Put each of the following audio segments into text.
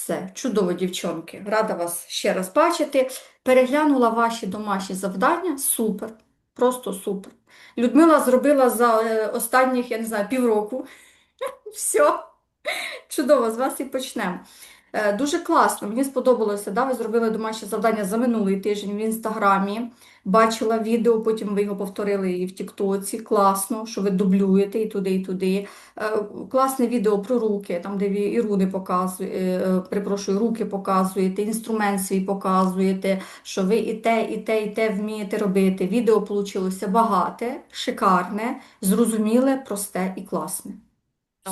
Все, чудово, дівчонки. Рада вас ще раз бачити. Переглянула ваші домашні завдання. Супер. Просто супер. Людмила зробила за е, останніх, я не знаю, півроку. Все. Чудово, з вас і почнемо. Е, Дуже класно, мені сподобалося. Да? Ви зробили домашнє завдання за минулий тиждень в інстаграмі. Бачила відео, потім ви його повторили і в Тіктоці. Класно, що ви дублюєте і туди, і туди. Е, Класне відео про руки, там, де ви і руни показуєте, е, перепрошую, руки показуєте, інструмент свій показуєте, що ви і те, і те, і те вмієте робити. Відео вийшло багате, шикарне, зрозуміле, просте і класне.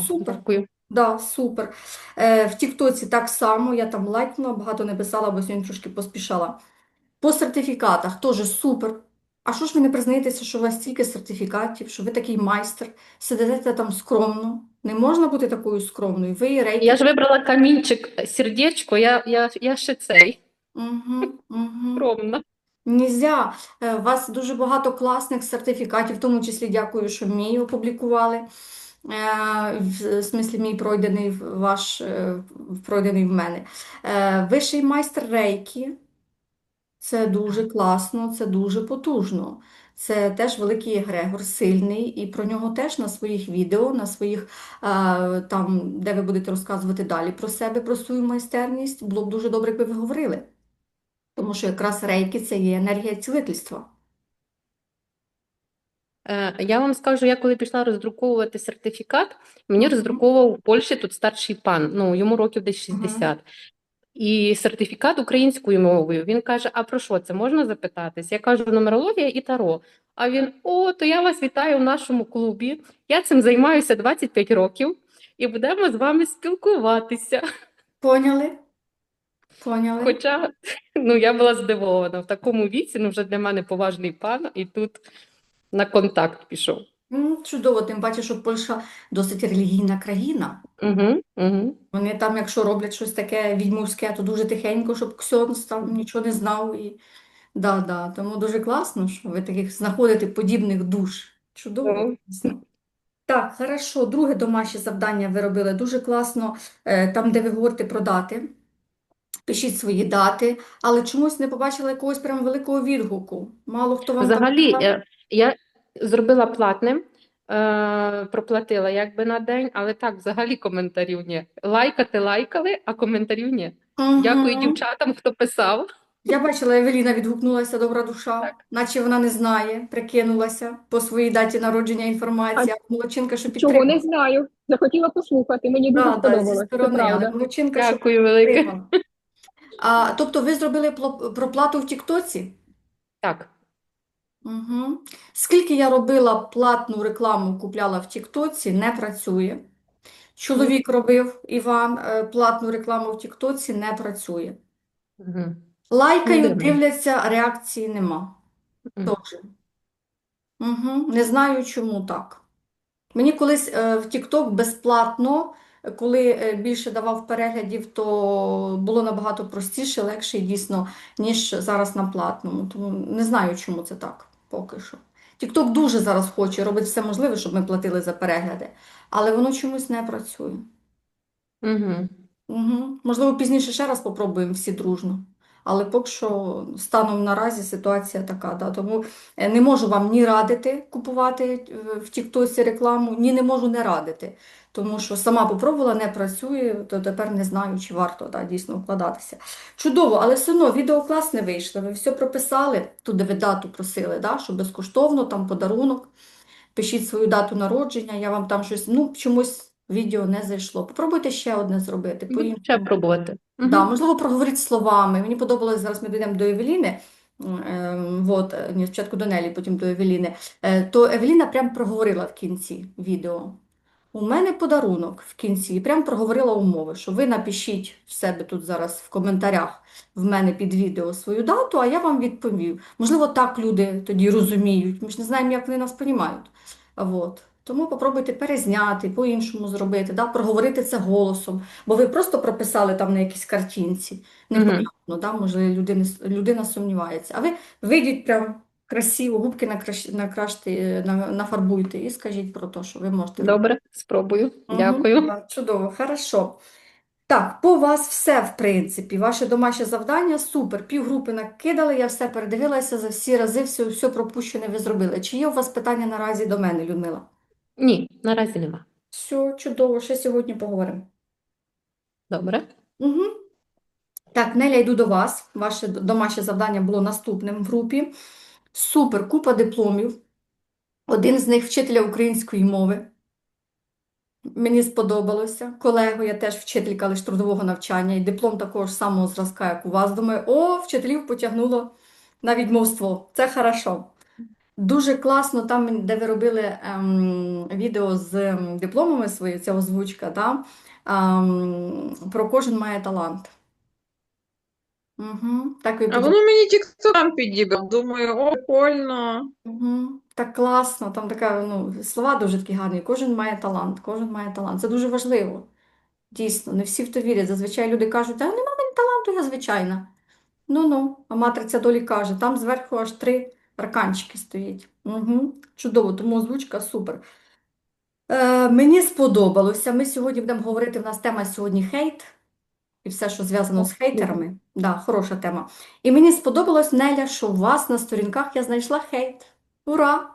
Супер. Дякую. Да, супер. Е, в Тіктоці так само, я там лайкнула, багато не писала, бо сьогодні трошки поспішала. По сертифікатах теж супер. А що ж ви не признаєтеся, що у вас стільки сертифікатів, що ви такий майстер, сидите там скромно? Не можна бути такою скромною. Ви рейки. Я ж вибрала камінчик, сердечко, я, я, я ще цей, Угу, угу. скромна. Нельзя. Е, У вас дуже багато класних сертифікатів, в тому числі дякую, що мій опублікували. Е, В смислі, мій пройдений ваш, е, пройдений в мене. Е, Вищий майстер рейкі. Це дуже класно, це дуже потужно. Це теж великий егрегор, сильний, і про нього теж на своїх відео, на своїх там, де ви будете розказувати далі про себе, про свою майстерність, було б дуже добре, якби ви говорили. Тому що якраз рейки це є енергія цілительства. Е, Я вам скажу, я коли пішла роздруковувати сертифікат, мені роздруковував в Польщі тут старший пан, ну йому років десь Мгм. 60. І сертифікат українською мовою. Він каже: А про що це можна запитатись? Я кажу, нумерологія і таро. А він: О, то я вас вітаю в нашому клубі. Я цим займаюся 25 років і будемо з вами спілкуватися. Поняли? Поняли? Хоча ну, я була здивована в такому віці, ну вже для мене поважний пан, і тут на контакт пішов. Ну, чудово, тим паче, що Польща досить релігійна країна. Угу, угу. Вони там, якщо роблять щось таке відьмовське, то дуже тихенько, щоб ксьонз там нічого не знав. І... Да, да. Тому дуже класно, що ви таких знаходите подібних душ. Чудово. Класно. Так, хорошо. Друге домашнє завдання ви робили дуже класно. Е, Там, де ви говорите про дати. Пишіть свої дати, але чомусь не побачила якогось прям великого відгуку. Мало хто вам Взагалі, писав. Я зробила платним, е, проплатила якби на день, але так, взагалі коментарів ні. Лайкати лайкали, а коментарів ні. Дякую дівчатам, хто писав. Я бачила, Евеліна відгукнулася, добра душа, Так. наче вона не знає, прикинулася по своїй даті народження інформація. Молодчинка, що Чого не знаю. Захотіла послухати. Мені дуже Да, да, зі сторони, але молодчинка, що Дякую велике. А, тобто ви зробили проплату в Тіктоці? Так. Угу. Скільки я робила платну рекламу, купляла в Тіктоці, не працює. Чоловік робив, Іван, е, платну рекламу в Тіктоці, не працює. Угу. Лайкають, дивно. дивляться, реакції нема. Мгм. Угу. Не знаю, чому так. Мені колись е, в TikTok безплатно, е, коли е, більше давав переглядів, то було набагато простіше, легше дійсно, ніж зараз на платному. Тому не знаю, чому це так поки що. Тікток дуже зараз хоче, робить все можливе, щоб ми платили за перегляди, але воно чомусь не працює. Угу. Угу. Можливо, пізніше ще раз попробуємо всі дружно. Але поки що станом наразі ситуація така, да, тому е, не можу вам ні радити купувати е, в Тіктосі рекламу, ні не можу не радити. Тому що сама попробувала, не працює, то тепер не знаю, чи варто да, дійсно вкладатися. Чудово, але все одно відео класне вийшло. Ви все прописали, туди ви дату просили, да, що безкоштовно, там подарунок. Пишіть свою дату народження, я вам там щось, ну, чомусь відео не зайшло. Попробуйте ще одне зробити. Буду ще пробувати. Угу. Да, можливо, проговоріть словами. Мені подобалось, зараз ми дійдемо до Евеліни, ем, вот, е, ні, спочатку до Нелі, потім до Евеліни, Е, то Евеліна прям проговорила в кінці відео. У мене подарунок в кінці, і прям проговорила умови, що ви напишіть в себе тут зараз в коментарях в мене під відео свою дату, а я вам відповів. Можливо, так люди тоді розуміють. Ми ж не знаємо, як вони нас розуміють. Вот. Тому попробуйте перезняти, по-іншому зробити, да? проговорити це голосом. Бо ви просто прописали там на якійсь картинці. Непонятно, да? Може, людина, людина сумнівається. А ви вийдіть прям красиво, губки накраш, накраште, на, нафарбуйте і скажіть про те, що ви можете. Добре, спробую. Дякую. да, чудово, хорошо. Так, по вас все, в принципі. Ваше домашнє завдання супер. Півгрупи накидали, я все передивилася за всі рази, все, все пропущене ви зробили. Чи є у вас питання наразі до мене, Людмила? Ні, наразі нема. Все, чудово, ще сьогодні поговоримо. Добре. Угу. Так, Неля, йду до вас. Ваше домашнє завдання було наступним в групі. Супер, купа дипломів. Один з них вчителя української мови. Мені сподобалося. Колего, я теж вчителька лише трудового навчання, і диплом такого ж самого зразка, як у вас. Думаю, о, вчителів потягнуло на відьмовство. Це хорошо. Дуже класно, там, де ви робили ем, відео з ем, дипломами свої, ця озвучка, да? ем, про кожен має талант. Угу. Так ви А воно мені тіктоком підібрав. Думаю, о, прикольно. Угу. Так класно, там така, ну, слова дуже такі гарні. Кожен має талант, кожен має талант. Це дуже важливо. Дійсно, не всі в то вірять. Зазвичай люди кажуть, а нема мені таланту, я звичайна. Ну-ну, а матриця долі каже, там зверху аж три арканчики стоять. Угу. Чудово, тому озвучка супер. Е, мені сподобалося. Ми сьогодні будемо говорити, в нас тема сьогодні хейт і все, що зв'язано з хейтерами. Да, хороша тема. І мені сподобалось, Неля, що у вас на сторінках я знайшла хейт. Ура!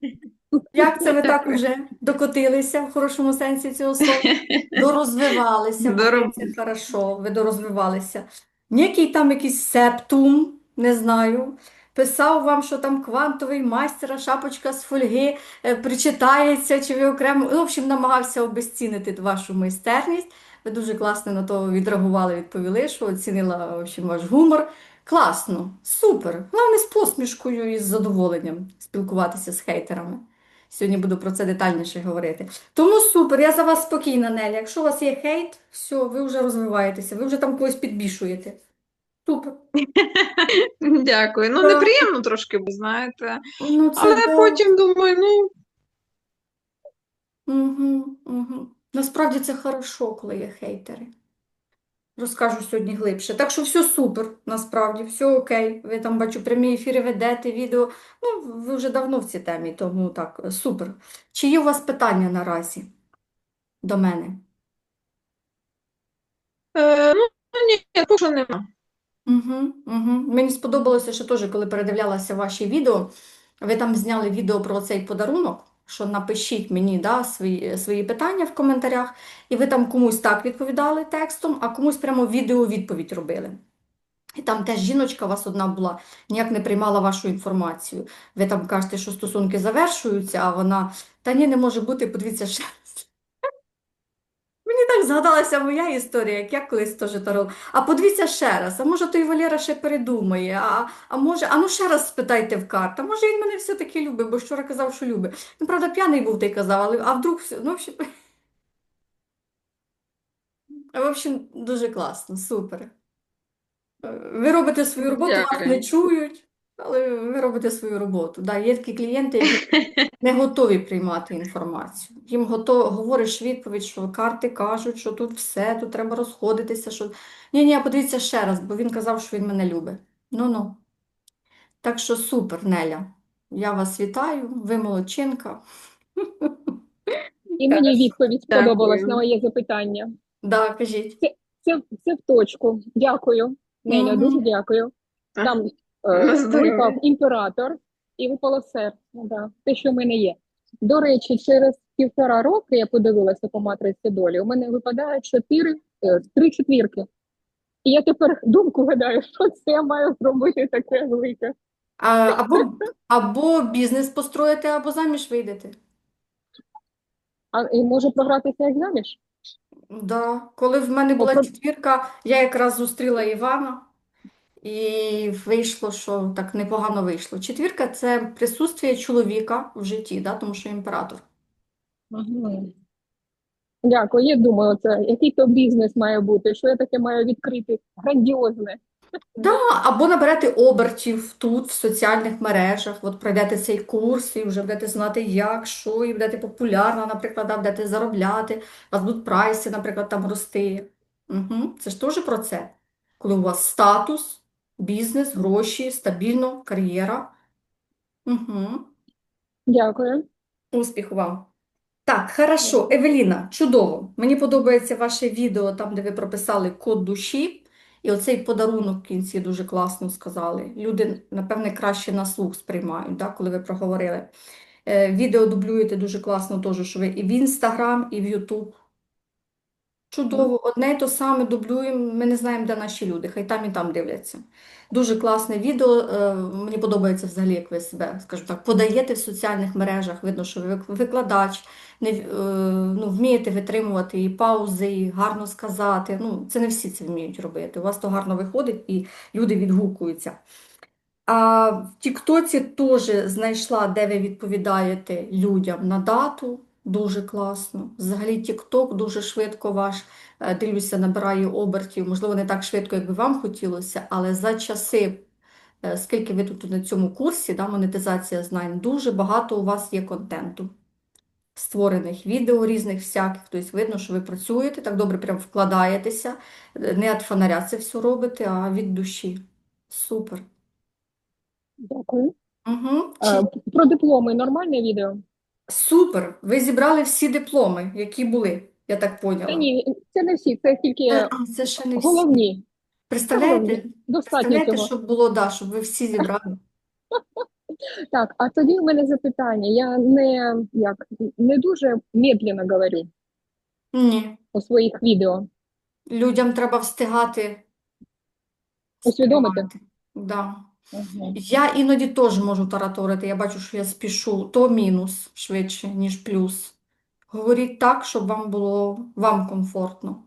Як це ви так уже докотилися в хорошому сенсі цього слова? Дорозвивалися, Дороб- це хорошо, ви дорозвивалися. Ніякий там якийсь септум, не знаю. Писав вам, що там квантовий майстер, а шапочка з фольги е, причитається, чи ви окремо. Ну, в общем, намагався обезцінити вашу майстерність. Ви дуже класно на то відреагували, відповіли, що оцінила в общем, ваш гумор. Класно, супер. Головне з посмішкою і з задоволенням спілкуватися з хейтерами. Сьогодні буду про це детальніше говорити. Тому супер, я за вас спокійна, Неля. Якщо у вас є хейт, все, ви вже розвиваєтеся, ви вже там когось підбішуєте. Супер. Дякую. Ну, Так. неприємно трошки, бо знаєте. Ну, це Але да. потім думаю, ну, Угу, угу. Насправді це хорошо, коли є хейтери. Розкажу сьогодні глибше. Так що все супер, насправді, все окей. Ви там бачу прямі ефіри ведете, відео. Ну, ви вже давно в цій темі, тому так, супер. Чи є у вас питання наразі до мене? е, ну ні, поки що нема. Угу, угу. Мені сподобалося, що теж, коли передивлялася ваші відео, ви там зняли відео про цей подарунок, що напишіть мені да, свої, свої питання в коментарях, і ви там комусь так відповідали текстом, а комусь прямо відео відповідь робили. І там теж жіночка у вас одна була, ніяк не приймала вашу інформацію. Ви там кажете, що стосунки завершуються, а вона, та ні, не може бути, подивіться ще. Раз». Мені так згадалася моя історія, як я колись теж тарол. А подивіться ще раз, а може той Валера ще передумає, а, а може, а ну ще раз спитайте в карт, а може він мене все-таки любить, бо вчора казав, що любить. Ну, правда, п'яний був, й казав, але а вдруг все, ну, в общем, в общем, дуже класно, супер. Ви робите свою роботу, вас не чують, але ви робите свою роботу. Да, є такі клієнти, які не готові приймати інформацію. Їм готов, говориш відповідь, що карти кажуть, що тут все, тут треба розходитися. Що... Ні, ні, подивіться ще раз, бо він казав, що він мене любить. Ну-ну. Так що супер, Неля. Я вас вітаю, ви молодчинка. І мені відповідь сподобалась на моє запитання. Да, кажіть. Це, це в точку. Дякую, Неля, Мгм. дуже дякую. Там. Випав імператор і випало серце. Да, те, що в мене є. До речі, через півтора роки я подивилася по матриці долі. У мене випадає чотири, е, три четвірки. І я тепер думку гадаю, що це я маю зробити таке велике. А, або, або бізнес построїте, або заміж вийдете. А і може програтися як заміж? Да. Коли в мене була четвірка, я якраз зустріла Івана, і вийшло, що так непогано вийшло. Четвірка це присутствие чоловіка в житті, да, тому що імператор. Ага. Дякую. Я думаю, це який то бізнес має бути, що я таке маю відкрити грандіозне. Да, або наберете обертів тут, в соціальних мережах, от пройдете цей курс і вже будете знати, як, що, і будете популярна, наприклад, да, будете заробляти, у вас будуть прайси, наприклад, там рости. Угу. Це ж теж про це. Коли у вас статус, бізнес, гроші, стабільно, кар'єра. Угу. Дякую. Успіху вам! Так, хорошо, Евеліна, чудово. Мені подобається ваше відео, там, де ви прописали код душі, і оцей подарунок в кінці дуже класно сказали. Люди, напевне, краще на слух сприймають, да, коли ви проговорили. Е, Відео дублюєте дуже класно, теж, що ви і в Інстаграм, і в Ютуб. Чудово, одне й то саме дублюємо, ми не знаємо, де наші люди, хай там і там дивляться. Дуже класне відео, е, мені подобається взагалі, як ви себе, скажімо так, подаєте в соціальних мережах, видно, що ви викладач, не, в- е, ну, вмієте витримувати і паузи, і гарно сказати. Ну, це не всі це вміють робити. У вас то гарно виходить і люди відгукуються. А в Тіктоці теж знайшла, де ви відповідаєте людям на дату. Дуже класно. Взагалі, Тікток дуже швидко ваш, е, дивлюся, набирає обертів. Можливо, не так швидко, як би вам хотілося, але за часи, е, скільки ви тут на цьому курсі, да, монетизація знань, дуже багато у вас є контенту. Створених відео різних всяких. Тобто видно, що ви працюєте, так добре прям вкладаєтеся, не від фонаря це все робите, а від душі. Супер. Дякую. Угу. Е, Про дипломи нормальне відео? Супер! Ви зібрали всі дипломи, які були, я так поняла. ні, це не всі, це тільки Е, Це ще не всі. головні. Це Представляєте? головні. Достатньо Представляєте, цього. щоб було, да, щоб ви всі зібрали. Так, а тоді в мене запитання. Я не як не дуже медленно говорю Ні, у своїх відео. людям треба встигати Усвідомити? Да. Ага. Я іноді теж можу тараторити, я бачу, що я спішу, то мінус швидше, ніж плюс. Говоріть так, щоб вам було вам комфортно.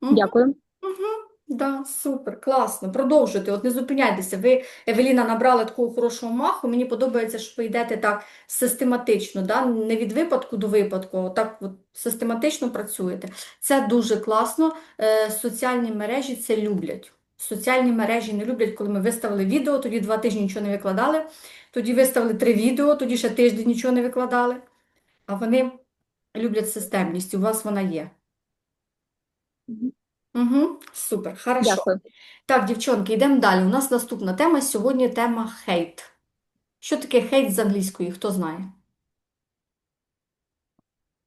Мгм. Дякую. Угу, да, супер, класно. Продовжуйте, от не зупиняйтеся. Ви, Евеліна, набрали такого хорошого маху. Мені подобається, що ви йдете так систематично, да? Не від випадку до випадку, а так от систематично працюєте. Це дуже класно. Е, соціальні мережі це люблять. Соціальні мережі не люблять, коли ми виставили відео, тоді два тижні нічого не викладали, тоді виставили три відео, тоді ще тиждень нічого не викладали. А вони люблять системність, у вас вона є. Угу, супер, хорошо. Дякую. Так, дівчонки, йдемо далі. У нас наступна тема сьогодні тема хейт. Що таке хейт з англійської? Хто знає?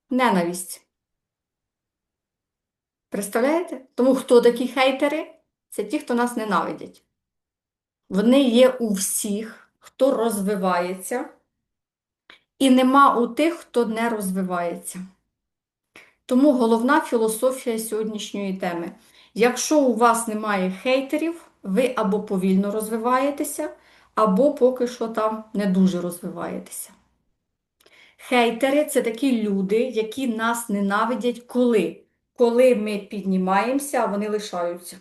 Ненависть. Представляєте? Тому хто такі хейтери? Це ті, хто нас ненавидять. Вони є у всіх, хто розвивається, і нема у тих, хто не розвивається. Тому головна філософія сьогоднішньої теми. Якщо у вас немає хейтерів, ви або повільно розвиваєтеся, або поки що там не дуже розвиваєтеся. Хейтери це такі люди, які нас ненавидять коли? Коли ми піднімаємося, а вони лишаються.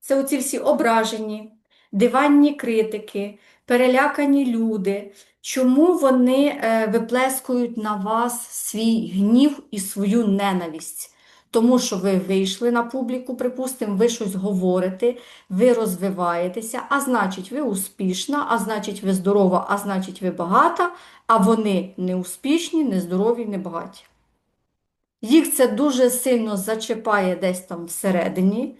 Це оці всі ображені, диванні критики, перелякані люди. Чому вони е, виплескують на вас свій гнів і свою ненависть? Тому що ви вийшли на публіку, припустимо, ви щось говорите, ви розвиваєтеся, а значить, ви успішна, а значить, ви здорова, а значить, ви багата, а вони не успішні, не здорові, не багаті. Їх це дуже сильно зачіпає десь там всередині.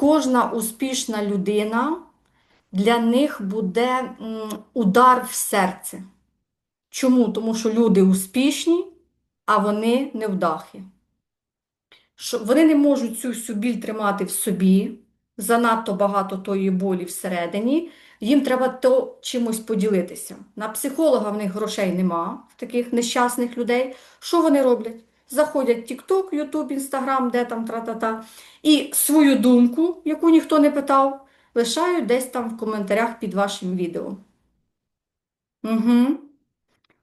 Кожна успішна людина для них буде удар в серце. Чому? Тому що люди успішні, а вони невдахи. Що вони не можуть цю всю біль тримати в собі, занадто багато тої болі всередині. Їм треба то чимось поділитися. На психолога в них грошей нема, таких нещасних людей. Що вони роблять? Заходять в TikTok, YouTube, Instagram, де там тра-та-та, і свою думку, яку ніхто не питав, лишають десь там в коментарях під вашим відео. Угу.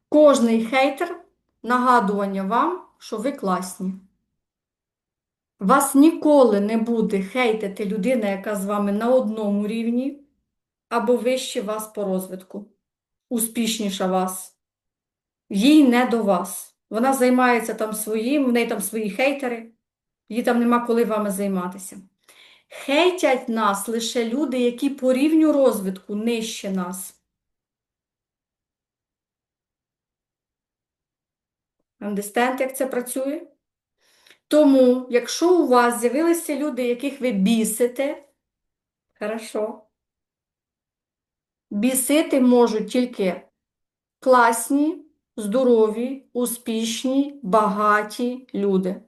Кожний хейтер нагадування вам, що ви класні. Вас ніколи не буде хейтити людина, яка з вами на одному рівні, або вище вас по розвитку, успішніша вас. Їй не до вас. Вона займається там своїм, в неї там свої хейтери, їй там нема коли вами займатися. Хейтять нас лише люди, які по рівню розвитку нижче нас. Understand, як це працює? Тому, якщо у вас з'явилися люди, яких ви бісите, хорошо. Бісити можуть тільки класні, здорові, успішні, багаті люди.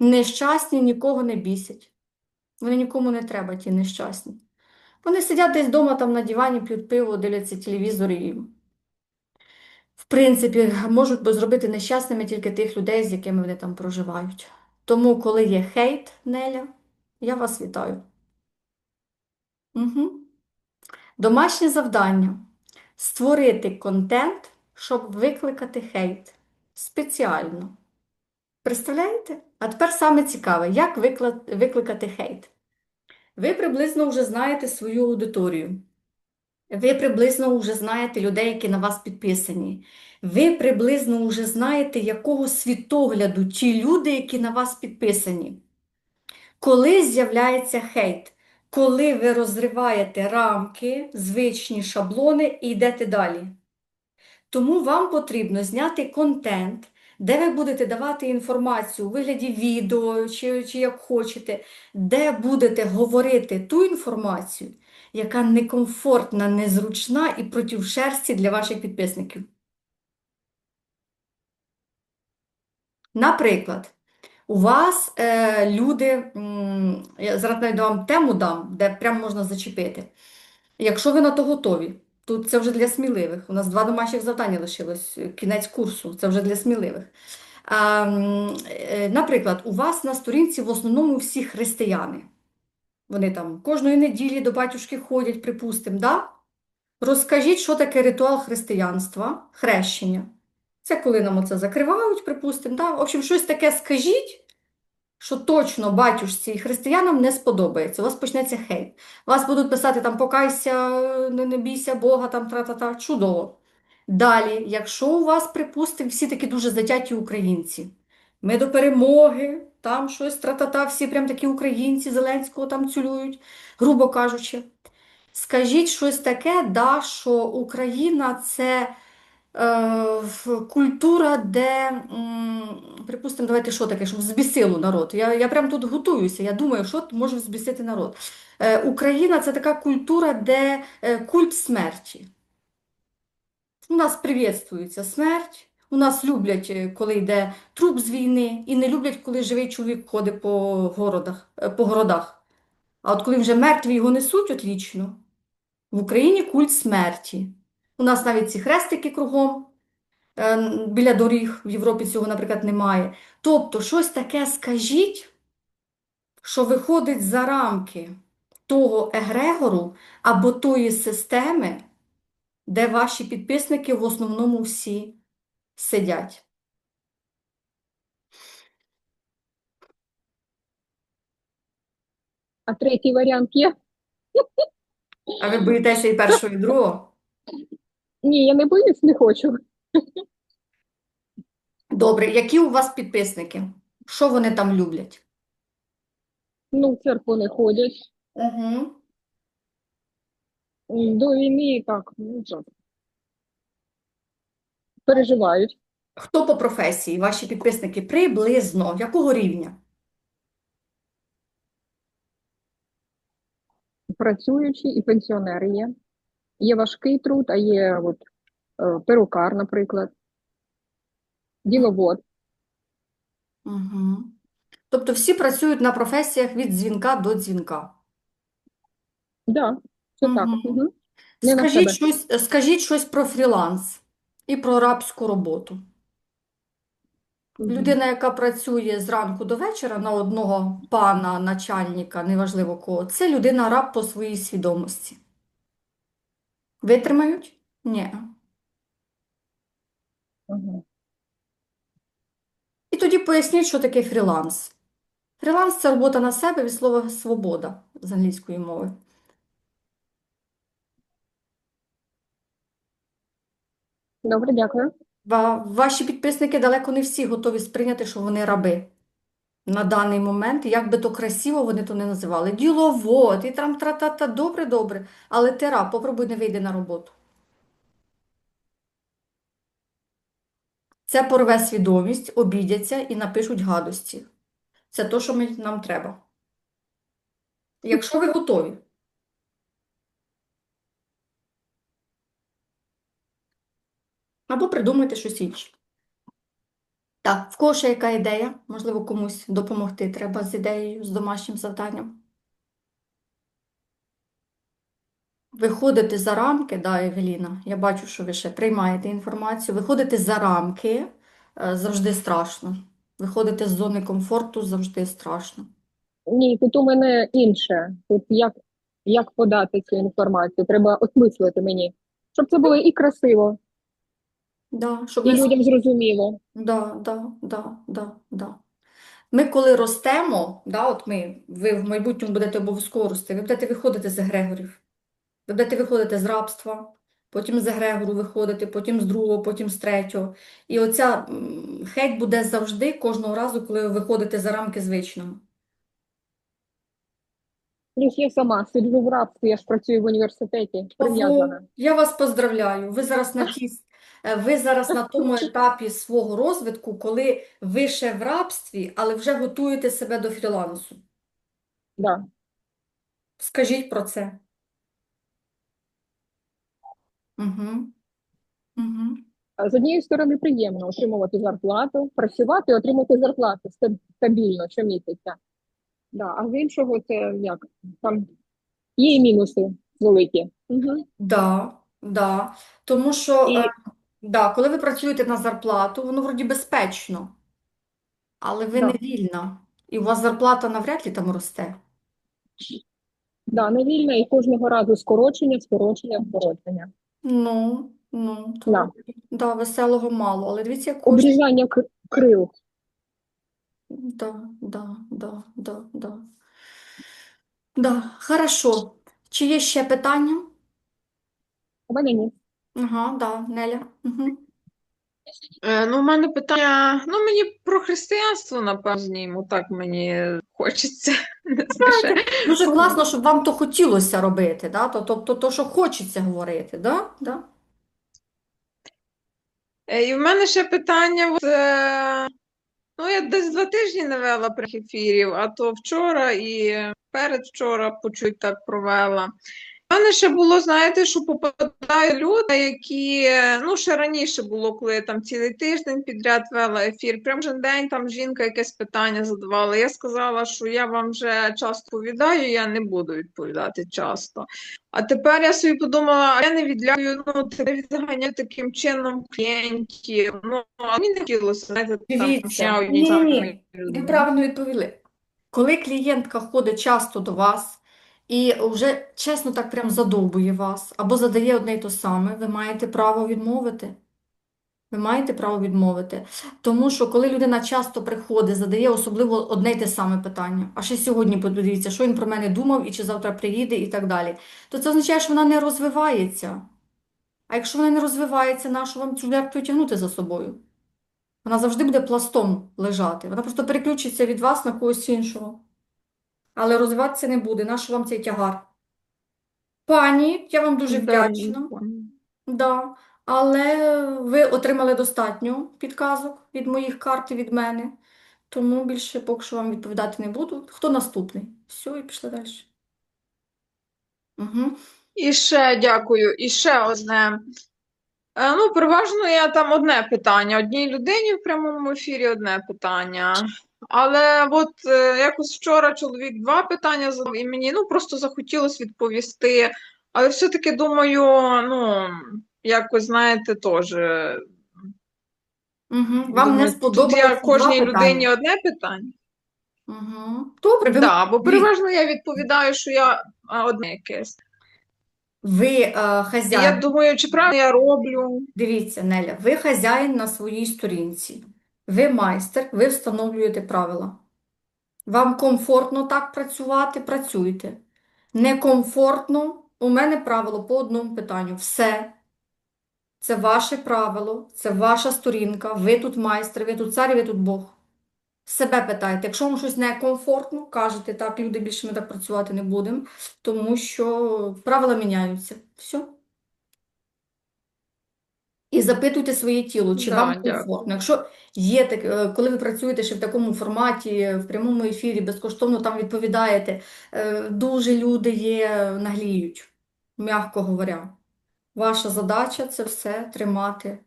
Нещасні нікого не бісять. Вони нікому не треба, ті нещасні. Вони сидять десь вдома там на дивані, п'ють пиво, дивляться телевізор і, в принципі, можуть зробити нещасними тільки тих людей, з якими вони там проживають. Тому, коли є хейт, Неля, я вас вітаю. Угу. Домашнє завдання створити контент, щоб викликати хейт. Спеціально. Представляєте? А тепер саме цікаве, як викликати хейт. Ви приблизно вже знаєте свою аудиторію. Ви приблизно вже знаєте людей, які на вас підписані. Ви приблизно вже знаєте, якого світогляду ті люди, які на вас підписані. Коли з'являється хейт? Коли ви розриваєте рамки, звичні шаблони і йдете далі. Тому вам потрібно зняти контент, де ви будете давати інформацію у вигляді відео чи, чи як хочете, де будете говорити ту інформацію, яка некомфортна, незручна і проти шерсті для ваших підписників. Наприклад, у вас е, люди, я зараз навіть вам тему дам, де прямо можна зачепити. Якщо ви на то готові, тут це вже для сміливих. У нас два домашніх завдання лишилось, е, кінець курсу, це вже для сміливих. Е, наприклад, у вас на сторінці в основному всі християни. Вони там кожної неділі до батюшки ходять, припустимо, да? Розкажіть, що таке ритуал християнства, хрещення. Це коли нам оце закривають, припустимо, да? В общем, щось таке скажіть, що точно батюшці і християнам не сподобається. У вас почнеться хейт. Вас будуть писати там покайся, не, не бійся Бога, там тра-та-та. Чудово. Далі, якщо у вас, припустимо, всі такі дуже затяті українці, ми до перемоги, там щось тра-та-та, всі прям такі українці, Зеленського там цілують, грубо кажучи. Скажіть щось таке, да, що Україна це культура, де, припустимо, давайте що таке, щоб взбісило народ. Я, я прям тут готуюся, я думаю, що може взбісити народ. Е, Україна це така культура, де е, культ смерті. У нас привітствується смерть, у нас люблять, е, коли йде труп з війни, і не люблять, коли живий чоловік ходить по городах, е, по городах. А от коли вже мертві його несуть, отлічно. В Україні культ смерті. У нас навіть ці хрестики кругом е, біля доріг, в Європі цього, наприклад, немає. Тобто, щось таке скажіть, що виходить за рамки того егрегору або тої системи, де ваші підписники в основному всі сидять. А третій варіант є? А ви боїтеся і першого, і другого? Ні, я не боюсь, не хочу. Добре, які у вас підписники? Що вони там люблять? Ну, в церкву не ходять. Угу. До війни так, ну що. Переживають. Хто по професії? Ваші підписники приблизно якого рівня? Працюючі і пенсіонери є. Є важкий труд, а є от, е, перукар, наприклад, діловод. Угу. Тобто всі працюють на професіях від дзвінка до дзвінка. Да, це так. Угу. Не Скажіть щось, скажіть щось про фріланс і про рабську роботу. Людина, яка працює зранку до вечора на одного пана, начальника, неважливо кого, це людина раб по своїй свідомості. Витримають? Ні. Угу. І тоді поясніть, що таке фріланс. Фріланс це робота на себе від слова свобода з англійської мови. Добре, дякую. Ва- Ваші підписники далеко не всі готові сприйняти, що вони раби. На даний момент, як би то красиво вони то не називали. Діловод, і там тра-та-та, добре, добре. Але ти раб, попробуй не вийди на роботу. Це порве свідомість, обідяться і напишуть гадості. Це то, що ми, нам треба. Якщо ви готові. Або придумайте щось інше. Так, в кого ще яка ідея? Можливо, комусь допомогти треба з ідеєю, з домашнім завданням. Виходити за рамки, да, Евеліна, я бачу, що ви ще приймаєте інформацію. Виходити за рамки е, завжди страшно. Виходити з зони комфорту завжди страшно. Ні, тут у мене інше. Тут як, як подати цю інформацію? Треба осмислити мені, щоб це було і красиво, Да, щоб і не людям зрозуміло. Да, да, да, да, да. Ми коли ростемо, да, от ми, ви в майбутньому будете обов'язково рости, ви будете виходити з егрегорів, ви будете виходити з рабства, потім з егрегору виходити, потім з другого, потім з третього. І оця хеть буде завжди, кожного разу, коли ви виходите за рамки звичного. Плюс я сама сиджу в рабстві, я ж працюю в університеті, прив'язана. Ого, я вас поздравляю. Ви зараз на тій, ви зараз на тому етапі свого розвитку, коли ви ще в рабстві, але вже готуєте себе до фрілансу. Да. Скажіть про це. Угу. Угу. З однієї сторони, приємно отримувати зарплату, працювати і отримати зарплату ста- стабільно щомісяця. Да. А з іншого, це як? Там є і мінуси великі. Угу. Да, да. Тому що, І- е, да, коли ви працюєте на зарплату, воно вроді безпечно, але ви Да. вільна. І у вас зарплата навряд ли там росте. Да, невільно і кожного разу скорочення, скорочення, скорочення. Ну, ну, то, Да. да, веселого мало. Але дивіться, як кожен. Обрізання крил. Да, да, да, да, да. Да, хорошо. Чи є ще питання? У мене ні. Ага, да, Неля. Угу. Е, Ну, в мене питання, ну, мені про християнство, напевно, так мені хочеться. Не знаю. Дуже класно, щоб вам то хотілося робити, да? То- Тобто то, що хочеться говорити, да? Да? Е, І в мене ще питання, от, е, ну, я десь два тижні не вела прямих ефірів, а то вчора і передвчора, почуть так провела. Мене ще було, знаєте, що попадають люди, які, ну, ще раніше було, коли я там цілий тиждень підряд вела ефір, прям кожен день там жінка якесь питання задавала. Я сказала, що я вам вже часто відповідаю, я не буду відповідати часто. А тепер я собі подумала, а я не відлякую, ну, тебе відганяю таким чином клієнтів. Ну, а мені не хотілося, знаєте, там Дивіться, одній ні, ні, ви правильно відповіли. Коли клієнтка ходить часто до вас і вже чесно так прям задовбує вас, або задає одне й то саме, ви маєте право відмовити. Ви маєте право відмовити. Тому що коли людина часто приходить, задає особливо одне й те саме питання, а ще сьогодні подивіться, що він про мене думав і чи завтра приїде і так далі, то це означає, що вона не розвивається. А якщо вона не розвивається, нащо вам цю лепту тягнути за собою? Вона завжди буде пластом лежати. Вона просто переключиться від вас на когось іншого. Але розвиватися не буде. Нащо вам цей тягар? Пані, я вам дуже вдячна. Да. Але ви отримали достатньо підказок від моїх карт і від мене. Тому більше поки що вам відповідати не буду. Хто наступний? Все, і пішли далі. Угу. І ще дякую. І ще одне. Е, Ну, переважно я там одне питання. Одній людині в прямому ефірі одне питання. Але от е, якось вчора чоловік два питання задав, і мені ну, просто захотілося відповісти. Але все-таки думаю, ну, якось, знаєте, теж. Угу. Вам не сподобалося кожній питання? людині одне питання. Угу. Добре, ви, Да, бо переважно я відповідаю, що я одне якесь. ви е, І я думаю, чи правильно я роблю. Дивіться, Неля, ви хазяїн на своїй сторінці. Ви майстер, ви встановлюєте правила. Вам комфортно так працювати? Працюйте. Некомфортно? У мене правило по одному питанню. Все. Це ваше правило, це ваша сторінка. Ви тут майстер, ви тут цар, ви тут Бог. Себе питайте. Якщо вам щось некомфортно, кажете, так, люди, більше ми так працювати не будемо, тому що правила міняються. Все. І запитуйте своє тіло, чи Да, вам комфортно. Якщо є так, е, коли ви працюєте ще в такому форматі, в прямому ефірі, безкоштовно там відповідаєте, е, дуже люди є, нагліють, м'яко говоря. Ваша задача це все тримати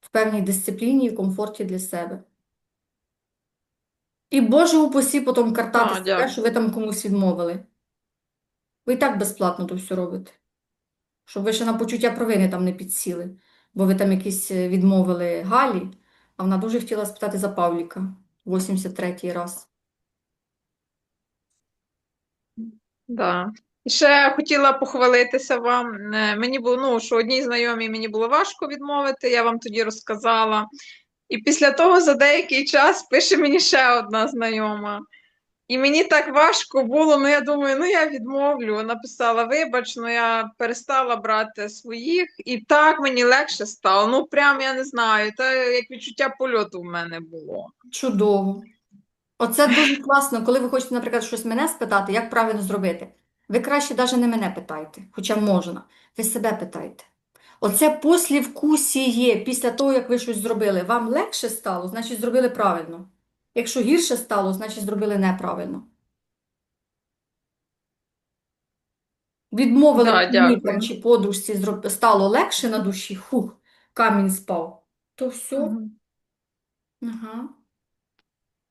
в певній дисципліні і комфорті для себе. І Боже упасі потім картати себе, дякую. що ви там комусь відмовили. Ви і так безплатно то все робите. Щоб ви ще на почуття провини там не підсіли. Бо ви там якісь е, відмовили Галі, а вона дуже хотіла спитати за Павліка 83-й раз. Да. І ще хотіла похвалитися вам. Е, Мені було, ну, що одній знайомій мені було важко відмовити, я вам тоді розказала. І після того за деякий час пише мені ще одна знайома. І мені так важко було, ну я думаю, ну я відмовлю. Написала, вибач, ну я перестала брати своїх, і так мені легше стало. Ну, прям я не знаю, та як відчуття польоту в мене було. Чудово. Оце дуже класно, коли ви хочете, наприклад, щось мене спитати, як правильно зробити. Ви краще навіть не мене питайте, хоча можна. Ви себе питайте. Оце послівкусіє після того, як ви щось зробили. Вам легше стало, значить зробили правильно. Якщо гірше стало, значить зробили неправильно. Відмовили Да, чи подружці стало легше на душі, хух, камінь спав. То все. Мгм. Ага.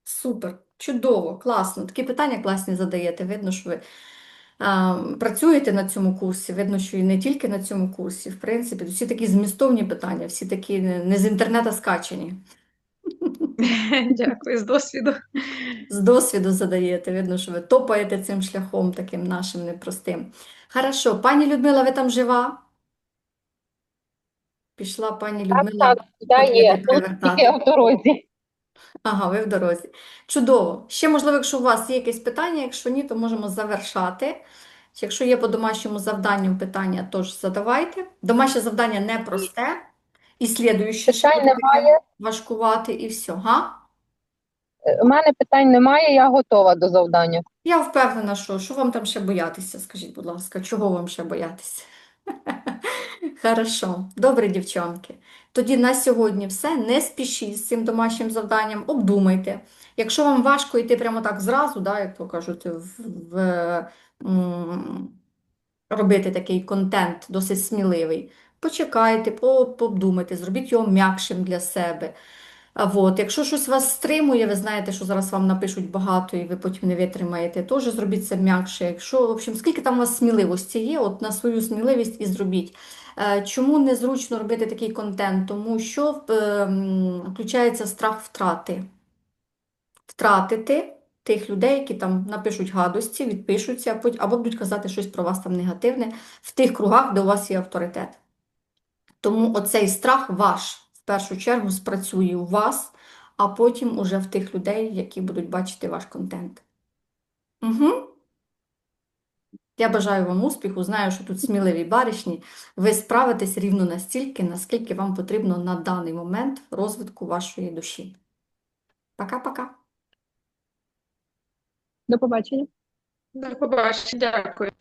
Супер, чудово, класно. Такі питання класні задаєте. Видно, що ви а, працюєте на цьому курсі. Видно, що і не тільки на цьому курсі. В принципі, всі такі змістовні питання, всі такі не з інтернету скачані. Дякую з досвіду. З досвіду задаєте. Видно, що ви топаєте цим шляхом таким нашим непростим. Хорошо, пані Людмила, ви там жива? Пішла пані Людмила. Так, я є. Тут в дорозі. Ага, ви в дорозі. Чудово. Ще, можливо, якщо у вас є якесь питання, якщо ні, то можемо завершати. Якщо є по домашньому завданню питання, тож задавайте. Домашнє завдання непросте. І слідуюче Питань буде немає. важкувати, і все. Га? У мене питань немає, я готова до завдання. Я впевнена, що, що вам там ще боятися, скажіть, будь ласка, чого вам ще боятися? Хорошо, добре, дівчонки. Тоді на сьогодні все. Не спішіть з цим домашнім завданням, обдумайте. Якщо вам важко йти прямо так зразу, да, як то кажуть, в, в, м, робити такий контент досить сміливий, почекайте, по- пообдумайте, зробіть його м'якшим для себе. От, якщо щось вас стримує, ви знаєте, що зараз вам напишуть багато і ви потім не витримаєте, теж зробіть це м'якше. Якщо, в общем, скільки там у вас сміливості є, от на свою сміливість і зробіть. Е, Чому незручно робити такий контент? Тому що е, включається страх втрати. Втратити тих людей, які там напишуть гадості, відпишуться, або будуть казати щось про вас там негативне в тих кругах, де у вас є авторитет. Тому оцей страх ваш в першу чергу спрацює у вас, а потім уже в тих людей, які будуть бачити ваш контент. Угу. Я бажаю вам успіху. Знаю, що тут сміливі баришні. Ви справитесь рівно настільки, наскільки вам потрібно на даний момент розвитку вашої душі. Пока-пока. До побачення. До побачення, дякую.